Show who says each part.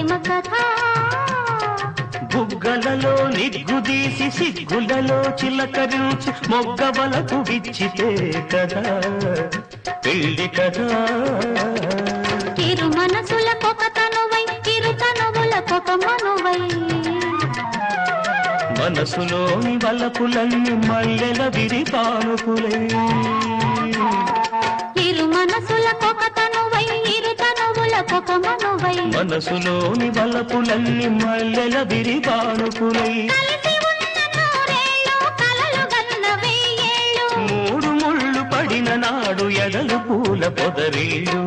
Speaker 1: కథ.
Speaker 2: బుగ్గలలో నిగ్గుదీసి సిగ్గులలో చిలకరించి మొగ్గవలకు విచ్చితే కదా పెళ్ళి కదా
Speaker 1: ఇరు మనసులకొక తనువై ఇరు తనువులకొక మనువై.
Speaker 2: మనసులోని వలపులన్నీ మల్లెల విరిపానుకులే.
Speaker 1: ఇరు ఇరు తనువులకొక మనువై
Speaker 2: మనసులోని వలపులన్నీ మల్లెల విరిపానుకులై మూడు ముళ్ళు పడిన నాడు ఎడలు పూల పొదరీళ్ళు.